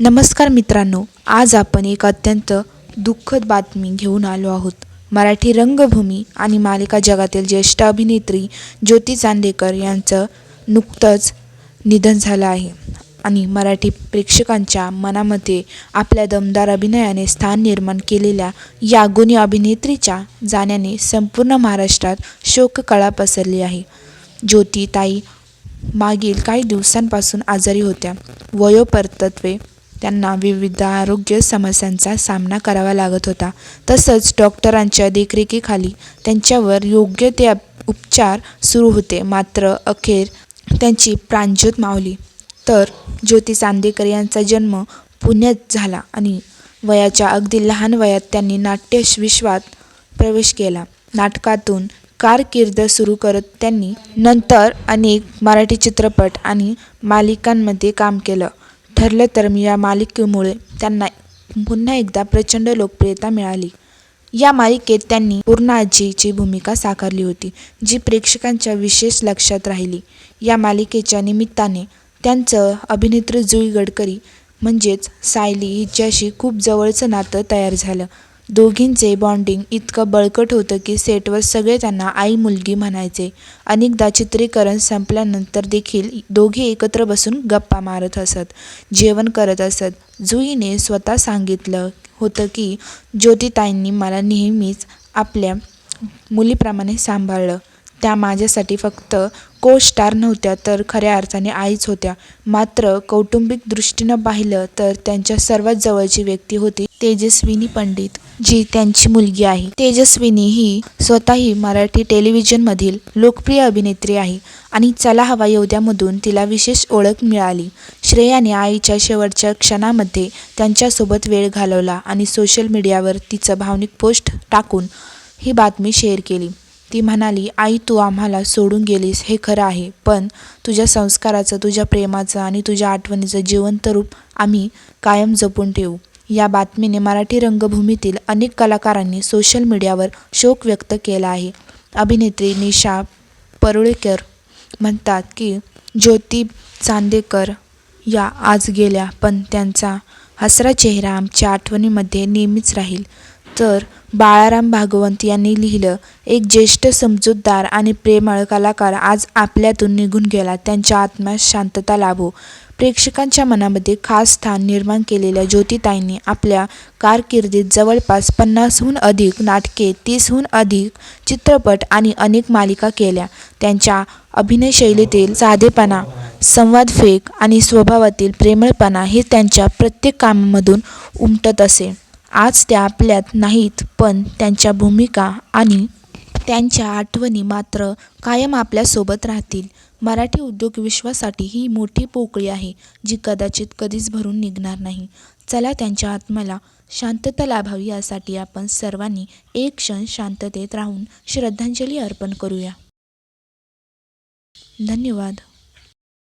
नमस्कार मित्रांनो आज आपण एक अत्यंत दुःखद बातमी घेऊन आलो आहोत. मराठी रंगभूमी आणि मालिका जगातील ज्येष्ठ अभिनेत्री ज्योती चांदेकर यांचं नुकतंच निधन झालं आहे. आणि मराठी प्रेक्षकांच्या मनामध्ये आपल्या दमदार अभिनयाने स्थान निर्माण केलेल्या या गुणी अभिनेत्रीच्या जाण्याने संपूर्ण महाराष्ट्रात शोककळा पसरली आहे. ज्योती ताई मागील काही दिवसांपासून आजारी होत्या. वयोपरतत्वे त्यांना विविध आरोग्य समस्यांचा सामना करावा लागत होता. तसंच डॉक्टरांच्या देखरेखीखाली त्यांच्यावर योग्य ते उपचार सुरू होते. मात्र अखेर त्यांची प्राणज्योत मावली. तर ज्योती चांदेकर यांचा जन्म पुण्यात झाला आणि वयाच्या अगदी लहान वयात त्यांनी नाट्य विश्वात प्रवेश केला. नाटकातून कारकीर्द सुरू करत त्यांनी नंतर अनेक मराठी चित्रपट आणि मालिकांमध्ये काम केलं. ठरलं तर मी या मालिकेमुळे त्यांना पुन्हा एकदा प्रचंड लोकप्रियता मिळाली. या मालिकेत त्यांनी पूर्ण आजीची भूमिका साकारली होती जी प्रेक्षकांच्या विशेष लक्षात राहिली. या मालिकेच्या निमित्ताने त्यांचं अभिनेत्री जुई गडकरी म्हणजेच सायली हिच्याशी खूप जवळचं नातं तयार झालं. दोघींचे बॉन्डिंग इतकं बळकट होतं की सेटवर सगळे त्यांना आई मुलगी म्हणायचे. अनेकदा चित्रीकरण संपल्यानंतर देखील दोघे एकत्र बसून गप्पा मारत असत जेवण करत असत. जुईने स्वतः सांगितलं होतं की ज्योतिताईंनी मला नेहमीच आपल्या मुलीप्रमाणे सांभाळलं. त्या माझ्यासाठी फक्त को स्टार नव्हत्या तर खऱ्या अर्थाने आईच होत्या. मात्र कौटुंबिक दृष्टीनं पाहिलं तर त्यांच्या सर्वात जवळची व्यक्ती होती तेजस्विनी पंडित जी त्यांची मुलगी आहे. तेजस्विनी ही स्वतःही मराठी टेलिव्हिजनमधील लोकप्रिय अभिनेत्री आहे आणि चला हवा योद्यामधून तिला विशेष ओळख मिळाली. श्रेयाने आईच्या शेवटच्या क्षणामध्ये त्यांच्यासोबत वेळ घालवला आणि सोशल मीडियावर तिचं भावनिक पोस्ट टाकून ही बातमी शेअर केली. ती म्हणाली आई तू आम्हाला सोडून गेलीस हे खरं आहे. पण तुझ्या संस्काराचं तुझ्या प्रेमाचं आणि तुझ्या आठवणीचं जिवंत रूप आम्ही कायम जपून ठेवू. या बातमीने मराठी रंगभूमीतील अनेक कलाकारांनी सोशल मीडियावर शोक व्यक्त केला आहे. अभिनेत्री निशा परुळेकर म्हणतात की ज्योती चांदेकर या आज गेल्या पण त्यांचा हसरा चेहरा आमच्या आठवणीमध्ये नेहमीच राहील. तर बाळाराम भागवंत यांनी लिहिलं एक ज्येष्ठ समजूतदार आणि प्रेमळ कलाकार आज आपल्यातून निघून गेला. त्यांच्या आत्म्यास शांतता लाभो. प्रेक्षकांच्या मनामध्ये खास स्थान निर्माण केलेल्या ज्योतिताईंनी आपल्या कारकिर्दीत जवळपास पन्नासहून अधिक नाटके तीसहून अधिक चित्रपट आणि अनेक मालिका केल्या. त्यांच्या अभिनयशैलीतील साधेपणा संवादफेक आणि स्वभावातील प्रेमळपणा हे त्यांच्या प्रत्येक कामामधून उमटत असे. आज त्या आपल्यात नाहीत पण त्यांच्या भूमिका आणि त्यांच्या आठवणी मात्र कायम आपल्यासोबत राहतील. मराठी उद्योग विश्वासाठी ही मोठी पोकळी आहे जी कदाचित कधीच भरून निघणार नाही. चला त्यांच्या आत्म्याला शांतता लाभावी यासाठी आपण सर्वांनी एक क्षण शांततेत राहून श्रद्धांजली अर्पण करूया. धन्यवाद.